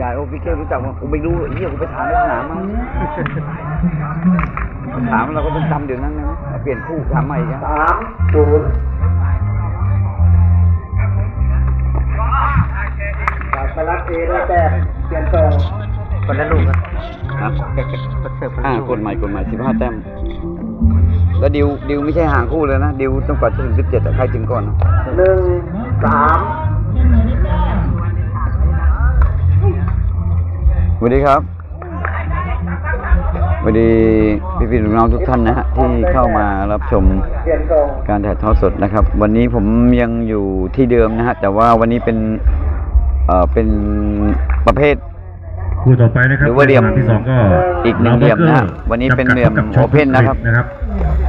ยายโอ้พี่เก้รู้จักว่ากูไม่รู้เฮียกูไปถามในสนามมาถามเราก็ต้องจำเดี๋ยวนั้นนะเปลี่ยนคู่ทำใหม่กันสามศูนย์ศาสลักเอได้แต้มเปลี่ยนทรงคนละลูกครับครับคนเสิร์ฟคนอ่าละลูกกฎใหม่กฎใหม่สิบห้าแต้มแล้วดิวดิวไม่ใช่ห่างคู่เลยนะ ดิวจนกว่าจะถึงสิบเจ็ดใครถึงก่อนนะหนึ่งสาม สวัสดีครับสวัสดีพี่พี่น้องๆทุกท่านนะฮะที่เข้ามารับชมเปลี่ยนทรงการถ่ายทอดสดนะครับ วันนี้ผมยังอยู่ที่เดิมนะฮะแต่ว่าวันนี้เป็นเอ่อเป็นประเภทคู่ต่อไปนะครับหรือว่าเหลี่ยมในที่สองก็อีกหนึ่งเหลี่ยมนะฮะวันนี้เป็นเหลี่ยมจำกัดกับ Open นะครับนะครับ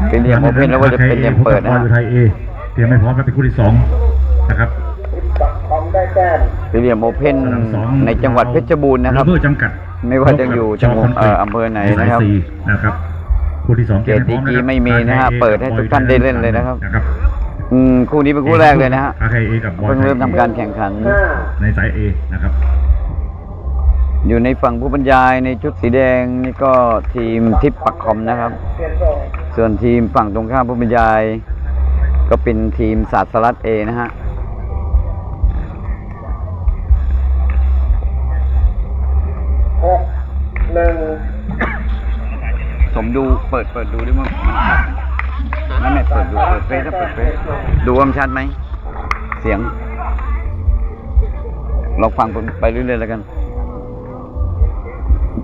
เป็นเหลี่ยม Open แล้วก็จะเป็นเหลี่ยมเปิดนะฮะพบกับไทยเอเตรียมไม่พร้อมแล้วเป็นคู่ที่สองนะครับปั กคอมได้แต้มเป็นเหลี่ยมโอเพ่นสนามสองในจังหวัดเพชรบูรณ์นะครับเบอร์จำกัด ไม่ว่าจะอยู่จังหวัดเอ่ออำเภอไหนนะครับใสายสี่นะครับคู่ที่สองเกรดดีกรีไม่มีนะฮะเปิดให้ทุกท่านได้เล่นเลยนะครับนะครับอืมคู่นี้เป็นคู่แรกเลยนะฮะอาไทยเอกับบอลเพิ่งเริ่มทำการแข่งขันห้าในสายเอนะครับ อยู่ในฝั่งผู้บรรยายในชุดสีแดงนี่ก็ทีมทิปปักคอมนะครับเปลี่ยนทรงส่วนทีมฝั่งตรงข้ามผู้บรรยาย ก็เป็นทีมศาสตร์สลัดเอนะฮะ หกหนึ่งผมดูเปิดเปิดดูด้วยว่ามันชัดไหมไม่เปิดดูเปิดเฟซถ้าเปิดเฟซดูว่ามันชัดไหม เสียงลองฟังไปเรื่อยๆแล้วกัน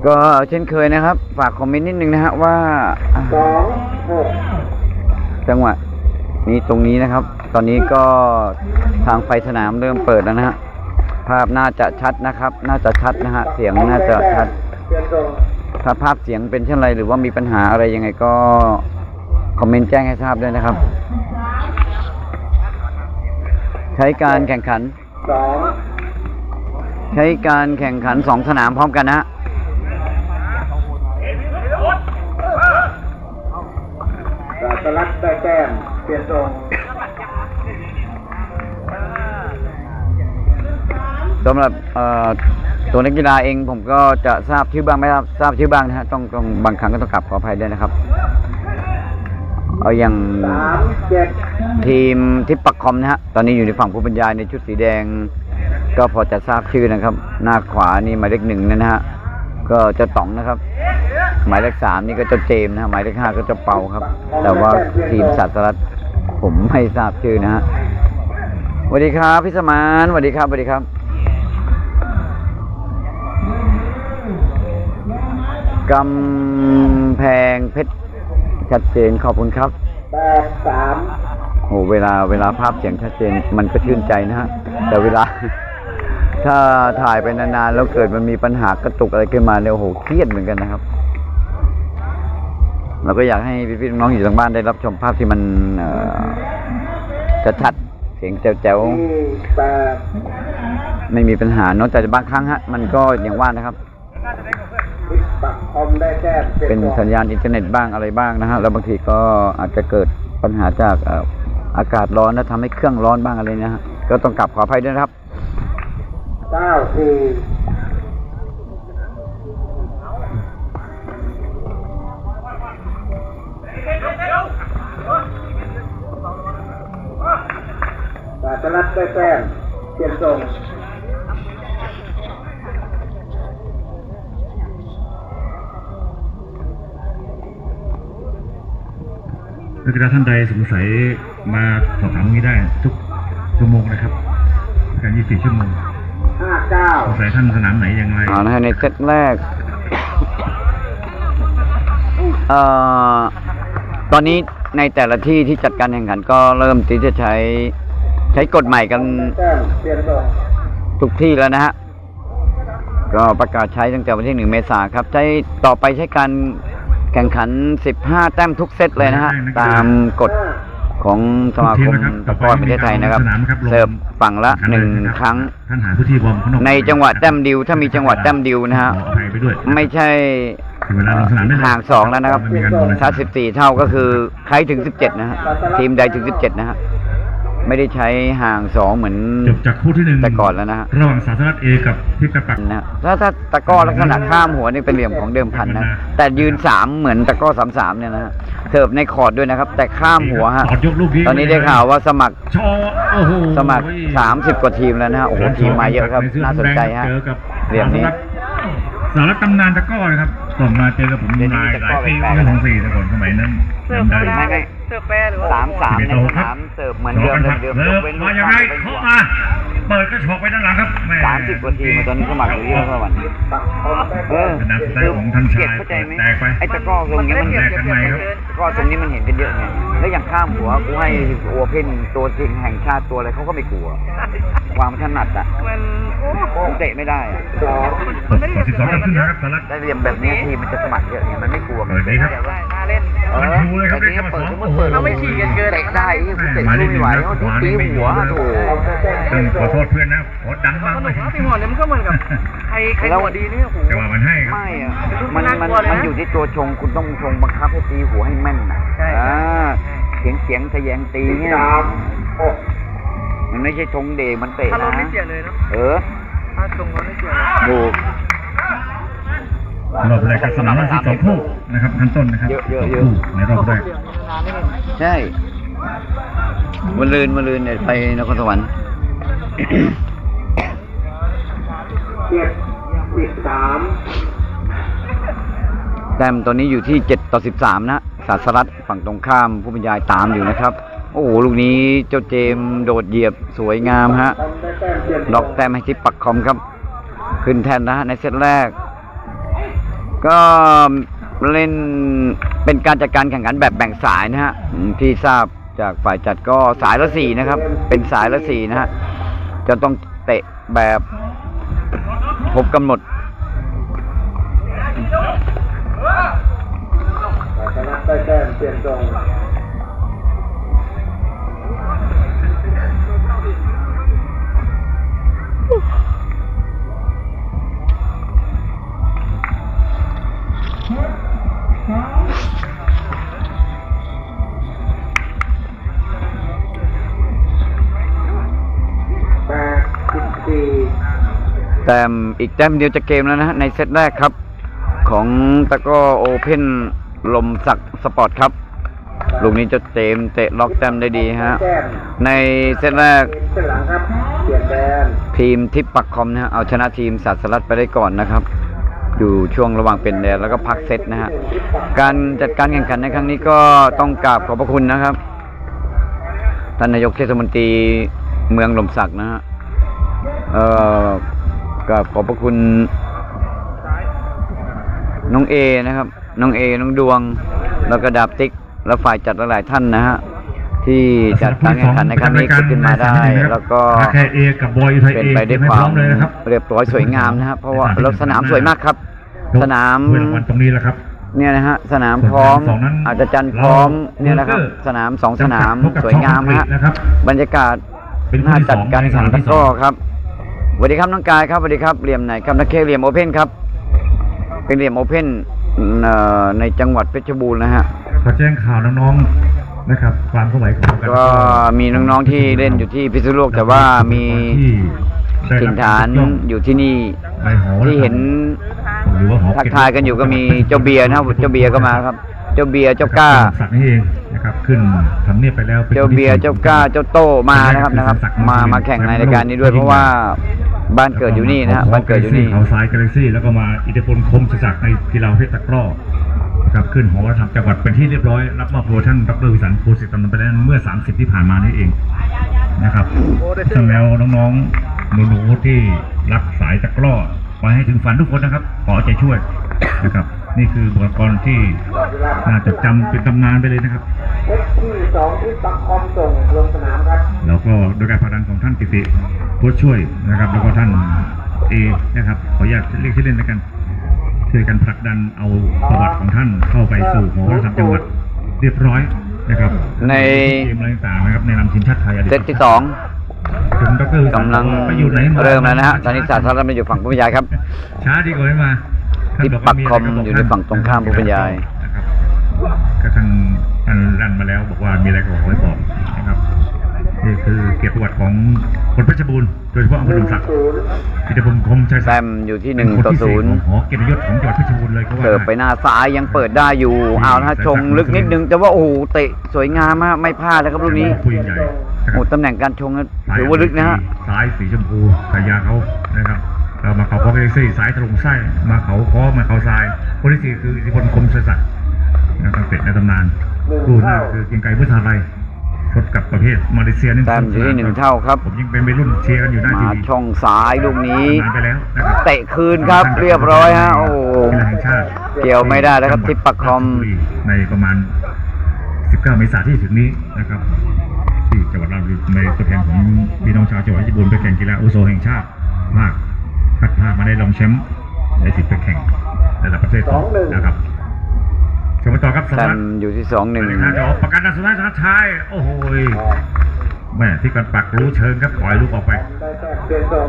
ก็เช่นเคยนะครับ ฝากคอมเมนต์นิดนึงนะฮะว่าจังหวะนี้ตรงนี้นะครับ ตอนนี้ก็ทางไฟสนามเริ่มเปิดแล้วนะฮะ ภาพน่าจะชัดนะครับ น่าจะชัดนะฮะ เสียงน่าจะชัด ถ้าภาพเสียงเป็นเช่นไรหรือว่ามีปัญหาอะไรยังไงก็คอมเมนต์แจ้งให้ทราบด้วยนะครับ ใช้การแข่งขัน ใช้การแข่งขันสองสนามพร้อมกันนะฮะศาสลักได้แต้มเปลี่ยนทรง สำหรับตัวนักกีฬาเองผมก็จะทราบชื่อบ้างไม่ทราบทราบชื่อบ้างนะฮะต้องต้องบางครั้งก็ต้องกลับขออภัยด้วยนะครับ เอาอย่างทีมทิปปักคอมนะฮะตอนนี้อยู่ในฝั่งผู้บรรยายในชุดสีแดง ก็พอจะทราบชื่อนะครับ หน้าขวานี่หมายเลขหนึ่งนะฮะก็เจะต๋องนะครับ หมายเลขสามนี่ก็เจะเจมนะฮะหมายเลขห้าก็เจะเปาครับ แต่ว่าทีมสัตว์สลัดผมไม่ทราบชื่อนะฮะสวัสดีครับพี่สมานสวัสดีครับสวัสดีครับ กำแพงเพชรชัดเจนขอบคุณครับแปดสามโหเวลาเวลาภาพเสียงชัดเจนมันก็ชื่นใจนะฮะแต่เวลา ถ้าถ่ายไปนานๆแล้วเกิดมันมีปัญหากระตุกอะไรขึ้นมาเนี่ยโอ้โหเครียดเหมือนกันนะครับเราก็อยากให้พี่ๆน้องๆอยู่ทางบ้านได้รับชมภาพที่มันเอ่อชัดๆเสียงแจ๋วสี่แปดๆไม่มีปัญหาเนอะแต่บางครั้งฮะ มันก็อย่างว่านะครับ เปลี่ยนเป็นทรงสัญญาณอินเทอร์เน็ตบ้างอะไรบ้างนะฮะแล้วบางทีก็อาจจะเกิดปัญหาจากเอ่ออากาศร้อนแล้วทำให้เครื่องร้อนบ้างอะไรนะฮะก็ต้องกลับขออภัยด้วยนะครับเก้าสี่ศาสลักได้แต้มเปลี่ยนทรง นักกีฬาท่านใดสงสัยมาสอบถามตรงนี้ได้ทุกชั่วโมงนะครับการ24 ชั่วโมงห้าเก้าสงสัยท่านสนามไหนอย่างไรเอานะฮะในเซตแรก เอ่อ ตอนนี้ในแต่ละที่ที่จัดการแข่งขันก็เริ่มที่จะใช้ใช้กฎใหม่กันแต้มเปลี่ยนทรงทุกที่แล้วนะฮะ ก็ประกาศใช้ตั้งแต่วันที่หนึ่งเมษาครับ ใช้ต่อไปใช้การ แข่งขัน 15 แต้มทุกเซตเลยนะฮะ ตามกฎของสมาคมตะกร้อประเทศไทยนะครับ เสิร์ฟฝั่งละหนึ่งครั้งท่านหาพื้นที่บอมข้างนอกในจังหวะแต้มดิว ถ้ามีจังหวะแต้มดิวนะฮะขออภัยไปด้วยไม่ใช่ถึงเวลาลงสนามได้เลยห่างสองแล้วนะครับไม่มีการบอลเลยถ้า14เท่าก็คือใครถึง17นะฮะ ทีมใดถึง17นะฮะ ไม่ได้ใช้ห่างสองเหมือนจบจากคู่ที่หนึ่งแต่ก่อนแล้วนะฮะระหว่างสาธารณรัฐเอกับทิพย์กระปักนะถ้าถ้าตะกร้อลักษณะข้ามหัวนี่เป็นเหลี่ยมของเดิมพันนะแต่ยืนสามเหมือนตะกร้อสามสามเนี่ยนะฮะเสิร์ฟในคอร์ดด้วยนะครับ แต่ข้ามหัวฮะสอดยกลูกนี้ตอนนี้ได้ข่าวว่าสมัครชอโอ้โหสมัคร30กว่าทีมแล้วนะฮะโอ้โหทีมมาเยอะครับน่าสนใจฮะเจอกับเหลี่ยมนี้สารวัตรตำนานตะกร้อนะครับส่งมาเจอกับผมเดี๋ยวนี้หลายตะหกร้ลายอปีแปลกๆเมื่อของสี่แต่ก่อนสมัยนั้นจำได้ไม่ไม่เสิร์ฟแปรหรือว่าสามสามใน11สนามเสิร์ฟเหมือนเดิมสเลงยเดิมเสิยร์กฟเว้นลูมากยังไงข้ามเป็นหัเข้าวมา เปิดก็ฉกไปด้านหลังครับแหสามสิบกว่าทีมมาตอนนี้สมัครอยู่ที่นครสวรรค์เออเป็นนักสไตล์ของท่านชายเกียรติเข้าใจไหมแตกไปไอ้ตะกร้อตรงนี้มันแตกกันไหมครับตะกร้อตรงนี้มันเห็นกันเยอะไงแล้วอย่างข้ามหัวกูให้โอเพ่นตัวจริงแห่งชาติตัวอะไรเขาก็ไม่กลัว ความถนัดอะมันโอ้โหเตะไม่ได้อะตบสิบสองกันขึ้นนะครับสารัตได้เรียมแบบนี้ทีมมันจะสมัครเยอะไงมันไม่กลัวไงเปิดนี้ครับได้น่าเล่นเออมันดูเลยครับแต่นี้เปิดสมมติเปิดเราไม่ขี่กันเกินเตะได้ที่คุณเตะหมายสู้เลขหไม่นึ่งไหวนะเขาขวาตีนี่ไม่หัวอยู่โถซึ่งขอโทษเพื่อนนะขอดังสบ้างนุไม่กนะพี่หมอนเนี่ยมันก็เหมือนกับใครใครหัวดีนี่โอ้โห จังหวะมันให้ครับไม่อะมันมันมันอยู่ที่ตัวชงคุณต้องชงบังคับให้ตีหัวให้แม่นนะใช่อ่าเสียงเสียงทะแยงตีเนี่ยสามหกมันไม่ใช่ชงเดมันเตะถ้าลนะงไม่เสียเลยเนาะเออ ถ้าตรงรถไม่เสียเลยถูก รอบแรกกับสนามละสิบสองคู่นะครับขั้นต้นนะครับเยอะเยอะสงเยอะคู่ในรอบแรกเหลี่ยมนานไม่เห็นใช่มันลืนมันลืนเนี่ยไปนครสวรรค์เจ็ดสิบสามแต้มตอนนี้อยู่ที่เจ็ดต่อสิบสามนะสาสรัตฝั่งตรงข้ามผู้บรรยายตามอยู่นะครับ โอ้โหลูกนี้เจ้าเจมส์โดดเหยียบสวยงามฮะทำได้แต้มเปลี่ยนล็อกแต้มให้ที่ปักคอมครับ ขึ้นแทนนะฮะในเซตแรก ก็เล่นเป็นการจัดการแข่งขันแบบแบ่งสายนะฮะที่ทราบจากฝ่ายจัดก็สายละสี่นะครับ เป็นสายละสี่นะฮะจะต้องเตะแบบครบกำหนดได้แต้มเปลี่ยนตรง แต้มอีกแต้มเดียวจะเกมแล้วนะฮะในเซตแรกครับ ของตะก้อโอเพนลมศักสปอร์ตครับลูกนี้จะเจมเตะล็อกแต้มได้ดีฮะ ในเซตแรกทีมทิปปักคอมนะฮะเอาชนะทีมสัตว์สลัดไปได้ก่อนนะครับ อยู่ช่วงระหว่างเป็นแดนแล้วก็พักเซตนะฮะ การจัดการแข่งขันในครั้งนี้ก็ต้องกราบขอบพระคุณนะครับท่านนายกเทศมนตรีเมืองลมศักนะฮะ เอ่อ กราบขอบพระคุณ น้องเอนะครับ น้องเอ น้องดวง แล้วก็ดาบติ๊ก และฝ่ายจัดหลายๆท่านนะฮะที่จัดการแข่งขันในครั้งนี้ขึ้นมาได้ แล้วก็แค่เอกับบอยอุทัยเป็นเอไปด้วยให้คพวาร้อมมเลยนะครับเรียบร้อยสวยงามนะครับเพราะว่าแล้วสนามสวยมากครับ สนามเวลาวันตรงนี้แหละครับเนี่ยนะฮะสนามพร้อมสองนั้นอาจจะจันทร์พร้อมเราเนี่ยนะครับเบอร์เกอร์สนามสองสนามจำกัดพบกับสวยงามช่องฮะผลิตนะครับบรรยากาศเป็นคู่น่าที่จัดสองการแข่งขันในสนามที่ตะกร้อสองครับส วัสดีครับน้องกายครับสวัสดีครับเหลี่ยมไหนครับนักเคเหลี่ยมโอเพ่นครับ เป็นเหลี่ยมโอเพ่นเอ่อในจังหวัดเพชรบูรณ์นะฮะขอแจ้งข่าวน้องๆนะครับความเคลื่อนไหวของกันก็มีน้องๆที่เล่นอยู่ที่พิษณุโลกแต่ว่ามีที่ได้ถิ่นรับฐานอยู่ที่นี่ในหอที่เห็นหรือว่าหอทักทายกันอยู่ก็มีเจ้าเบียร์นะครับเจ้าเบียร์ก็มาครับ เจ้าเบียร์เจ้าก้าสักดิ์นี่เองนะครับขึ้นทำเนียบไปแล้วป็นเจ้าเบียร์เจ้าก้าเจ้าโต้มานะครับนะครับ มามาแข่งในรายการนี้ด้วยเพราะว่าบ้านเกิดอยู่นี่นะฮะบ้านเกิดอยู่นี่เขาซ้ายกาแล็กซี่แล้วก็มาอิทธิพลคมศักดิ์ในกีฬาประเภทตะกร้อนะครับขึ้นหอวัฒนธรรมจังหวัดเป็นที่เรียบร้อยรับมอบโดยท่านดรวิสันต์โพสิตตำนานไปแล้วเมื่อ 30 ที่ผ่านมานี่เองนะครับซึ่งแล้วน้องๆหนูๆที่รักสายตะกร้อไปให้ถึงฝันทุกคนนะครับ ขอเอาใจช่วยนะครับ นี่คือบุคลากรที่น่าจดจำเป็นตำนานไปเลยนะครับเซตที่สองที่ปักคอมส่งลงสนามครับ แล้วก็โดยการผลักดันของท่านกิติผู้ช่วยนะครับ แล้วก็ท่านเอเอนะครับขออนุญาตเรียกชื่อเล่นแล้วกันช่วยกันผลักดันเอาประวัติของท่านเข้าไปสู่หอวัฒนธรรมจังหวัดเรียบร้อยนะครับในเกมอะไรต่างๆนะครับในนามทีมชาติไทยอดีตเซตที่สองถึงดรวิสันกำลังไปอยู่ไหนมาเริ่มแล้วนะฮะตอนนี้สาธารณรัฐมันอยู่ฝั่งผู้บรรยายครับ ช้าดีกว่าไม่มา ที่ปักคอมอยู่ในฝั่งตรงข้ามผู้บรรยายนะครับก็ทางท่านรันมาแล้วบอกว่ามีอะไรก็ขอให้บอกนะครับนี่คือเกียรติประวัติของคนเพชรบูรณ์โดยเฉพาะอำเภอหลมสักศูนย์อิทธิพลคมชัยแซศักดิ์มอยู่ที่หนึ่งต่อศูนย์หอเกียรติยศของจังหวัดเพชรบูรณ์เลยก็ว่าเสิร์ฟไปหน้าซ้ายยังเปิดได้อยู่เอานะฮะชงลึกนิดนึง แต่ว่าโอ้โหเตะสวยงามมากไม่พลาดแล้วครับลูกนี้ผู้ยิ่งใหญ่นะคโอ้รับตำแหน่งการชงนั้นถือว่าลึกนะฮะซ้ายสีชมพูฉายาเขานะครับ เรามาเขาคอเกซี่ซ้ายตรงไส้มาเขาคอมาเขาทราย คนที่สี่คืออิทธิพลคมชัยศักดิ์นะครับเป็ดในตำนานคู่หน้าคือเกรียงไกรพุทธาลัยชดกับประเภทมาเลเซียนี่แต้มอยู่ที่หนึ่งเท่าครับผมยังเป็นวัยรุ่นเชียร์กันอยู่หน้าทีมาวีช่องซ้ายลูกนี้นานไปแล้วนะครับเตะคืนครับเรียบร้อยฮะโอ้โหกีฬาแห่งชาติเกี่ยวไม่ได้แล้วครับทิปปักคอมในประมาณ 19 เมษายนที่ถึงนี้นะครับที่จังหวัดราชบุรีในตัวแทนของพี่น้องชาวจังหวัดเพชรบูรณ์ไปแข่งกีฬาอุโสแห่งชาติภาค คัดภาคมาได้รองแชมป์ในสิทธิ์ไปแข่งระดับประเทศต่อนะครับชมกันต่อครับสแต้วัสมดีอยู่ที่สองหนึ่งครับเดี๋ยวประกันนัดสุดท้ายสุดท้ายโอ้โหยแม่ที่กันปักรู้เชิงครับปล่อยลูกออกไปได้แต้มเปลี่ยนทรง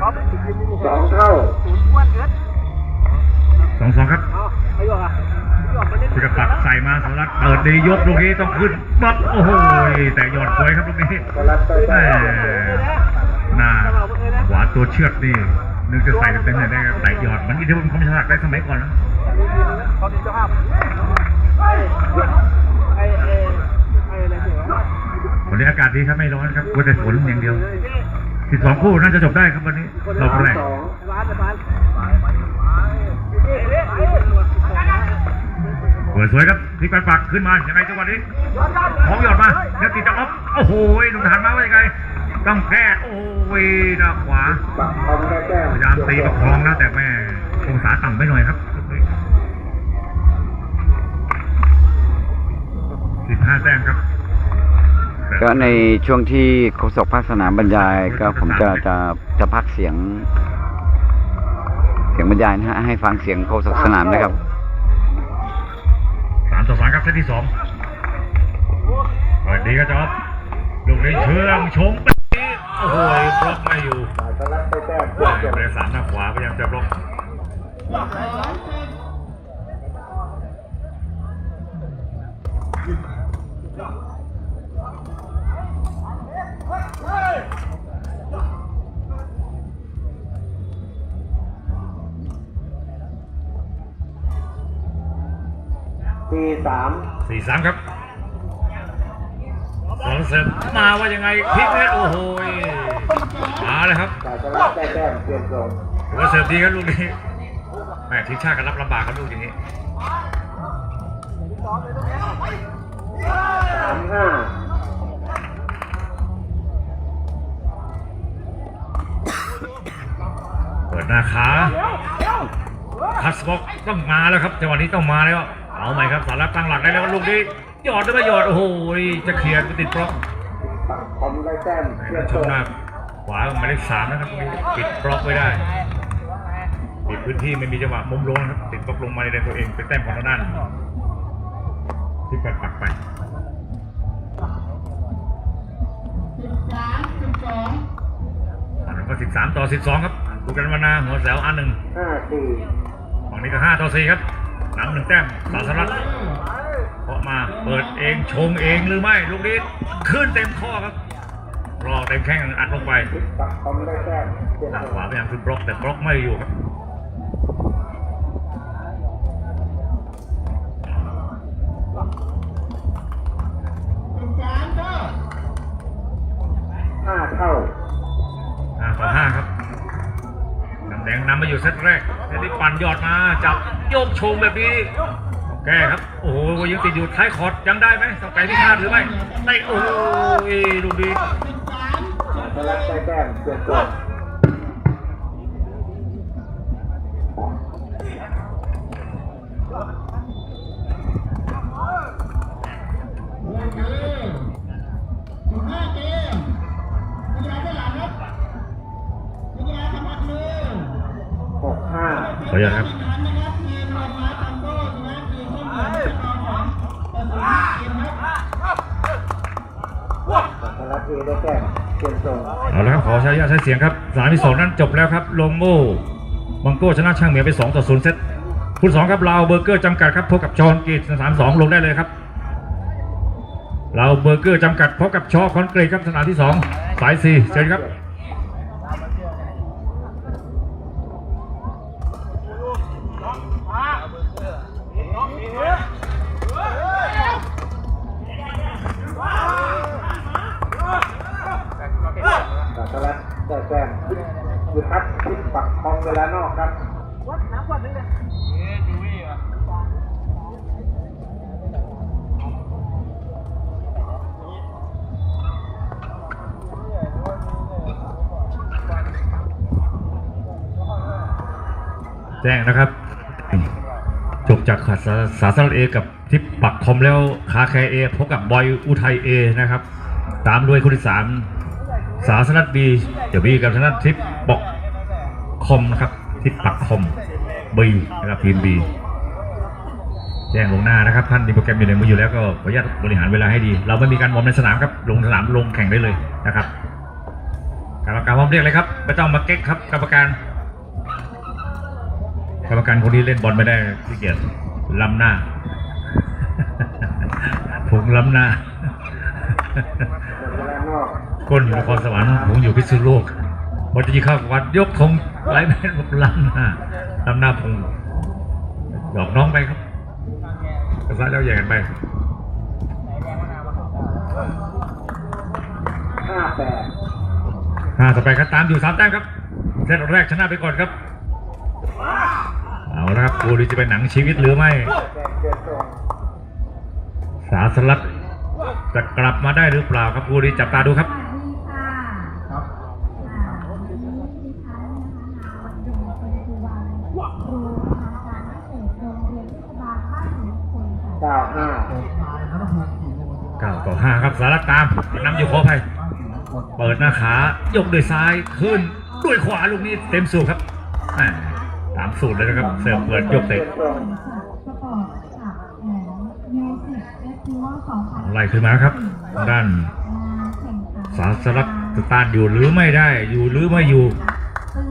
ครับสองเท่าศูนย์อ้วนเกินสองสองครับ เอาไปอยู่อะไปอยู่ไปเล่นที่กันปักใส่มาสำหรับเปิดดียกลูกนี้ต้องขึ้นปั๊บโอ้โหแต่ยอดสวยครับลูกนี้สลัดได้แม่แต้มหน้าขวาตัวเชือดนี่นึกจะใส่เต็มๆเลยได้ครับแต่ยอดมันอิทธิพลคมฉลากได้สมัยก่อนนะเขาเป็นเจ้าภาพไอ้ไอ้ไอ้ไอ้อะไรเสียวะวันนี้อากาศดีครับไม่ร้อนครับว่าแต่ฝนอย่างเดียวสิบสองคู่น่าจะจบได้ครับวันนี้รอบแรก สอง ร้านร้าน เปิดสวยครับพลิกปันปักขึ้นมายังไงจังหวะนี้ของหยอดมาแล้วติดจะออฟโอ้โหหนุ่มทหารมาว่ายังไงต้องแพ้โอ้ยหน้าขวาปักคอมได้แต้มพยายามตีประคองนะแต่แม่องศาต่ำไปหน่อยครับสิบห้าแต้มครับก็ในช่วงที่โฆษกภาคสนามบรรยายก็ผมจะจะจะพักเสียง เสียงบรรยายนะฮะให้ฟังเสียงโฆษกสนามนะครับสามต่อสาม ครับเซตที่สองเปิดดีก็จอบลูกนี้เชื่องชงไปโอ้โหบล็อกไม่อยู่สายสลัดไปแต้มเปลี่ยนทรหน้าขวาพยายามจะบล็อก สี่สามสี่สามครับสองเสร็จมาว่ายังไงพลิกเลยโอ้โหมาเลยครับสายสลัดได้แต้มเปลี่ยนทรงถือว่าเสิร์ฟดีครับลูกนี้แม่ทีมชาติก็รับลำบากครับลูกอย่างนี้สามห้าเปิดหน้าขาคัสบ็อกต้องมาแล้วครับจังหวะนี้ต้องมาแล้ว เอาใหม่ครับสารัตตั้งหลักได้แล้วลูกนี้หยอดได้ไหมหยอดโอ้โหจะเคลียร์ไปติดบล็อกปักคอมได้แต้มเปลี่ยแล้วนชทรมงหน้าขวาหมายเลขสามนะครับตรงนี้ปิดบล็อกไว้ได้ปิดพื้นที่ไม่มีจังหวะมุมลงนะครับติดบล็อกลงมาในแดนตัวเองเป็นแต้มของทางด้านที่กัดปักไปฝั่งนั้นก็สิบสามต่อสิบสองครับดูกันมานาหัวแสวอันหนึ่งห้าสี่ฝั่งนี้ก็ห้าต่อสี่ครับ หนังหนึ่งแต้มสาสรัตเพราะมาเปิดเองชงเองหรือไม่ลูกนี้ขึ้นเต็มข้อครับรอเต็มแข้งอัดลงไปปักคอมได้แต้มเปลี่ยนหน้าทรขงวาพยายามขึ้นบล็อกแต่บล็อกไม่อยู่ครับห้าเท่าห้าต่อห้าครับน้ำ แดงนำมาอยู่เซตแรกเซตที่ปั่นยอดมาจับโยกชงแบบนี้แก้ครับ โอ้โหยังติดอยู่ท้ายคอร์ดยังได้ไหมสองไก่ที่พลาดหรือไม่ได้โอ้ยลูกนี้สายสลัดได้แต้มเปลี่ยนทร เสียงครับสามที่สองนั้นจบแล้วครับลงโม่บังโก้ชนะช่างเหมียวไป2ต่อ0เซตคุณสองครับลาวเบอร์เกอร์จำกัดครับพบกับชอนกรีดสนามสองลงได้เลยครับลาวเบอร์เกอร์จำกัดพบกับชอคอนกรีตครับสนามที่สองสายสี่เชิญครับ สาสลัดได้แต้มคือพัดทิศปักคลองเวลานอกครับ แจ้งนะครับ จบจากขาสาสาสลัดเอกับทิปปักคอมแล้วคาแคเอพบกับบอยอุทัยเอนะครับ ตามด้วยคนที่สามสาสนัดบีเดี๋ยวบีกับธนัดทิปปอกคอมนะครับทิปปักคอมบีนะครับทีมบีแจ้งลงหน้านะครับ ท่านมีโปรแกรมอยู่ในมืออยู่แล้วก็ขออนุญาตบริหารเวลาให้ดี เราไม่มีการวอร์มในสนามครับ ลงสนามลงแข่งได้เลยนะครับกรรมการพร้อมเรียกเลยครับไม่ต้องมาเก๊กครับกรรมการ รรมการคนนี้เล่นบอลไม่ได้ขี้เกียจล้ำหน้า ผมล้ำหน้าเวลานอกก้นอยู่นครสวรรค์ผมอยู่พิษณุโลกพอจะยิงเข้าวัดยกธงไล่แม่นบอกล้ำหน้าล้ำหน้าผมหยอกน้องไปครับกระซ้ายแล้วแย่งกันไปห้าแปดห้าต่อไปครับตามอยู่สามแต้มครับเซตแรกชนะไปก่อนครับ ละครับกูดีจะเป็นหนังชีวิตหรือไม่แต้มเปลี่ยนทรงสาสลัดจะกลับมาได้หรือเปล่าครับกูดีจับตาดูครับสวัสดีค่ะครับวันนี้ดิฉันนะคะนางวันดงเป็นครูวันครูทางการพิเศษโรงเรียนเทศบาลบ้านหินคนค่ะเก้าห้าเก้าต่อห้าครับสารักตามนำอยู่ขออภัยเปิดหน้าขายกด้วยซ้ายขึ้นด้วยขวาลูกนี้เต็มสูบครับ แหม่ตามสูตรเลยนะครับ เสิร์ฟเปิดยกเปลี่เตะยนทรงสปอร์ตกับแหวนมิวสิกเฟสติวัล2000ไล่ขึ้นมาครับทางด้านแข่งขันสาสลักสตาร์ทอยู่หรือไม่ได้ อยู่หรือไม่อยู่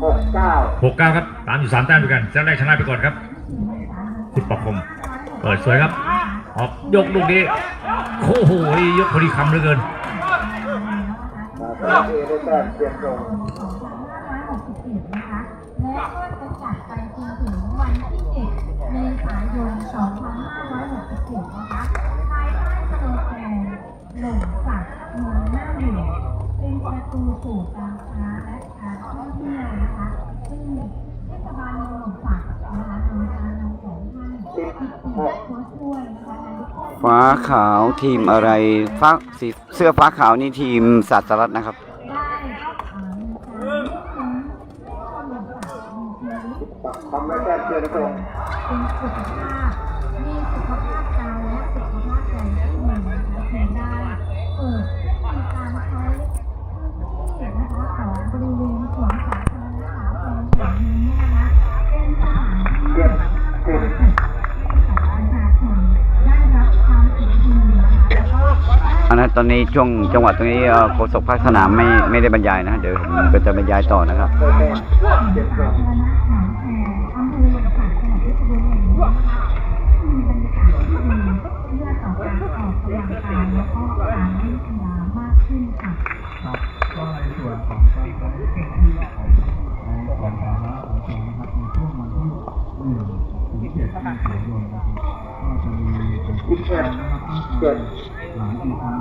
หกเก้าหกเก้าครับตามอยู่สามแต้มด้วยกันเซตแรกชนะไปก่อนครับสิบปอกคม เปิดสวยครับ ออกยกลูกนี้โอ้โหยกพอดีคำเหลือเกินสาสลัดเน 2567 นะคะภายใต้สโลแกนหลงสักเมืองหน้าอยู่ เป็นประตูสู่การค้าและการท่องเที่ยวนะคะ ซึ่งเทศบาลเมืองหลงสักนะคะโดยการนำของท่านกิตติโค้ชช่วยนะคะฟ้าขาวทีมอะไรฟ้าสีเสื้อฟ้าขาวนี่ทีมสาสลัดนะครับ ได้เอ่อมีการเลือกค้นข้อมูลจากมีชีวิต ปักคลอง เป็นสุขภาพมีสุขภาพกายและสุขภาพใจที่ดีนะคะเพียงได้เปิดให้มีการใช้พื้นที่นะคะของบริเวณสวนสาธารณะแห่งนี้นะคะเป็นสถานที่เจ็ดสิบประชาชนได้รับความสุขดีนะคะแล้วก็อันนั้นตอนนี้ช่วงจังหวัดตรงนี้เอ่อโฆษกภาคสนามไม่ไม่ได้บรรยายนะ เดี๋ยวผมก็จะบรรยายต่อนะครับเปลี่ยนทรงสอง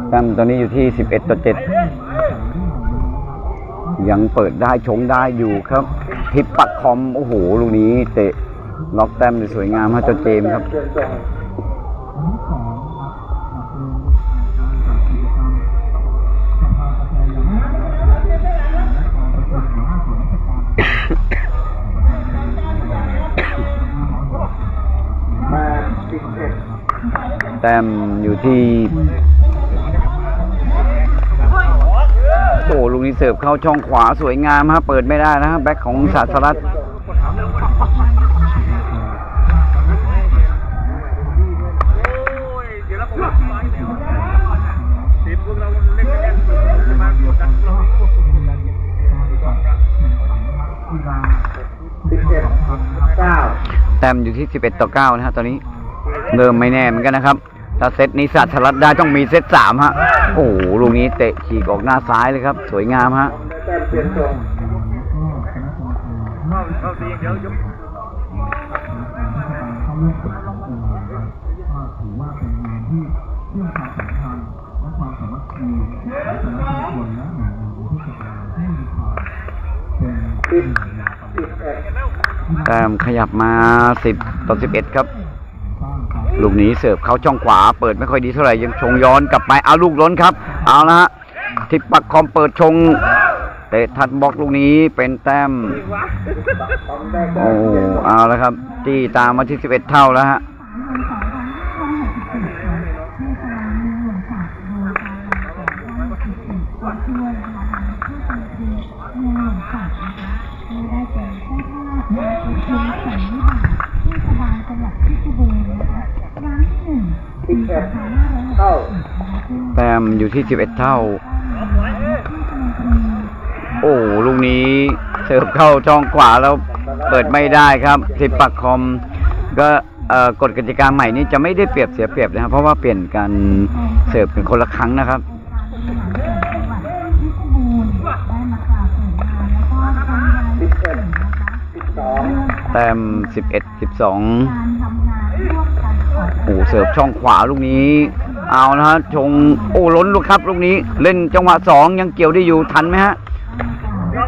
แต้มตอนนี้อยู่ที่ 11 ต่อ 7 ยังเปิดได้ชงได้อยู่ครับทิปปักคอม โอ้โห ลูกนี้เตะ ล็อกแต้มได้สวยงามฮะเจ้าเจมส์ครับ แต้มอยู่ที่โอ้ลูกนี้เสิร์ฟเข้าช่องขวาสวยงามฮะเปิดไม่ได้นะฮะแบ็คของศาสรัตแต้มอยู่ที่ 11 ต่อ 9 นะฮะตอนนี้ เริ่มไม่แน่เหมือนกันนะครับ ถ้าเซตนี้สัตว์สลัดได้ต้องมีเซตสามฮะ โอ้โหลูกนี้เตะฉีกออกหน้าซ้ายเลยครับ สวยงามฮะได้แต้มเปลี่ยนทรงเข้าดีเดี๋ยวยกเข้าร่วมกับขององค์นะครับก็ถือว่าเป็นงานที่เชื่อมความสัมพันธ์และความสามัคคีของแต่ละชุมชนและหน่วยงานของเทศบาลให้มีความเป็นสิบสิบเอ็ดแต้มขยับมา 10 ต่อ 11 ครับสร้างความ ลูกนี้เสิร์ฟเข้าช่องขวา เปิดไม่ค่อยดีเท่าไหร่ยังชงย้อนกลับไปเอาลูกล้นครับ เอาละฮะทิปปักคอมเปิดชงเตะทัดบล็อกลูกนี้เป็นแต้ม โอ้เอาแล้วครับจี้ตามมาที่สิบเอ็ดเท่าแล้วฮะ แต้มอยู่ที่ 11 เท่า โอ้ลูกนี้เสิร์ฟเข้าช่องขวาแล้วเปิดไม่ได้ครับทิปปักคอม ก็เอ่อกฎกติกาใหม่นี้จะไม่ได้เปรียบเสียเปรียบนะครับเพราะว่าเปลี่ยนการเสิร์ฟเป็นคนละครั้งนะครับสิบเอ็ดสิบสองแต้ม11 12โอ้เสิร์ฟช่องขวาลูกนี้ เอานะฮะชงโอ้ล้นลูกครับลูกนี้เล่นจังหวะสองยังเกี่ยวได้อยู่ทันไหมฮะ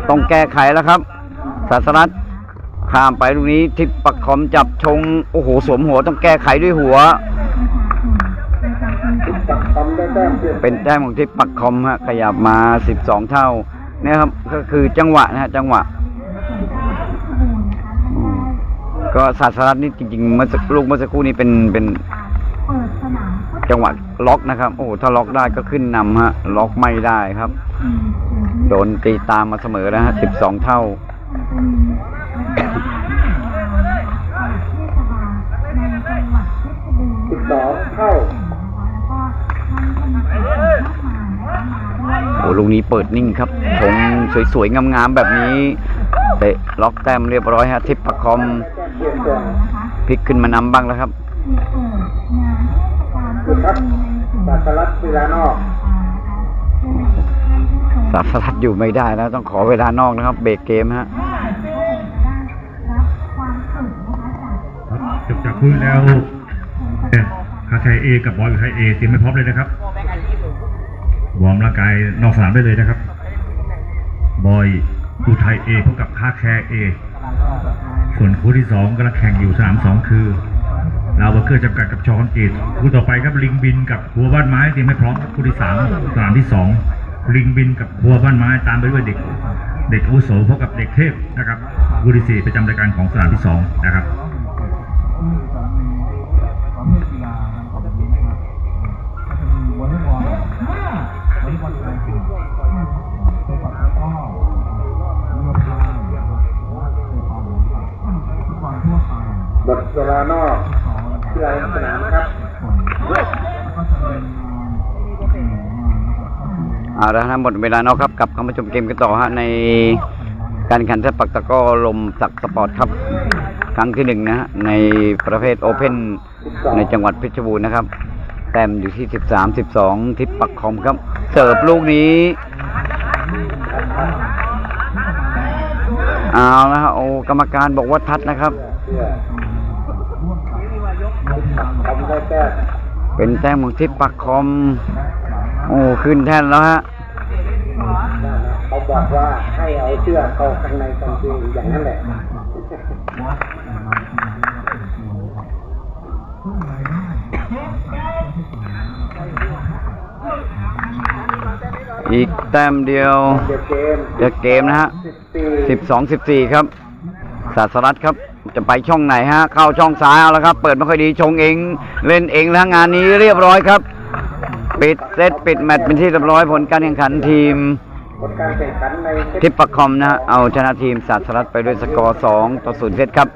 ต้องแก้ไขแล้วครับศาสรัตข้ามไปลูกนี้ทิปปักคอมจับชง โอ้โห สวมหัวต้องแก้ไขด้วยหัว เป็นแต้มของทิปปักคอมฮะขยับมา12เท่าเนี่ยครับก็คือจังหวะนะฮะจังหวะ ก็ศาสรัตนี่จริงๆเมื่อสักลูกเมื่อสักครู่นี้เป็นเป็น จังหวะล็อกนะครับ โอ้โหถ้าล็อกได้ก็ขึ้นนำฮะ ล็อกไม่ได้ครับ โดนตีตามมาเสมอนะฮะ12เท่า สิบสองเท่าโอ้ลูกนี้เปิดนิ่งครับชงสวยๆ งามๆ แบบนี้เตะล็อกแต้มเรียบร้อยฮะ ทิปปักคอมพลิกขึ้นมานำบ้างแล้วครับ คือครับปัสลัดเวลานอกสาสรัดอยู่ไม่ได้แล้วต้องขอเวลานอกนะครับ เบรกเกมฮะครับจบจากพื้นแล้วคาชัยเอกับบอยอุทัยเอเตรียมไม่พร้อมเลยนะครับวอร์มร่างกายนอกสนามได้เลยนะครับ บอยอุทัยเอพบกับคาแคร์เอส่วนคู่ที่สองกำลังแข่งอยู่สนามสองคือ ลาวเบอร์เกอร์จำกัดกับชอคอนกรีตคู่ต่อไปครับลิงบินกับครัวบ้านไม้เตรียมให้พร้อมคู่ที่สามสนามที่สองลิงบินกับครัวบ้านไม้ตามไปด้วยเด็ก เด็กอุโสพบกับเด็กเทพนะครับคู่ที่สี่ประจำรายการของสนามที่สองนะครับ เอาละนะหมดเวลาเนอกครับกับเข้ามาชมเกมกันต่อฮะในการแข่งขันปักตะก้อลมสักสปอร์ตครับ ครั้งที่หนึ่งนะฮะในประเภทโอเพ่นในจังหวัดเพชรบูรณ์นะครับ แต้มอยู่ที่ 13 12 ทิปปักคอมครับ เสิร์ฟลูกนี้เอาละฮะโอ้กรรมการบอกว่าทัดนะครับเพื่อทำได้แต้มเป็นแต้มของทิปปักคอม โอ้ขึ้นแท่นแล้วฮะเขาบอกว่าให้เอาเชือกเข้าข้างในกางเกงอย่างนั้นแหละอีกแต้มเดียวเด็กเกมจะเกมนะฮะสิบสี่12 14ครับศาสรัตครับ จะไปช่องไหนฮะ เข้าช่องซ้ายเอาแล้วครับ เปิดไม่ค่อยดีชงเอง เล่นเองแล้วงานนี้เรียบร้อยครับ ปิดเซตปิดแมตช์เป็นที่เรียบร้อยผลการแข่งขันทีมผลการแข่งขันในเซตทิปปักคอมนะฮะเอาชนะทีมศาสรัตไปด้วยสกอร์2ต่อ0เซตครับ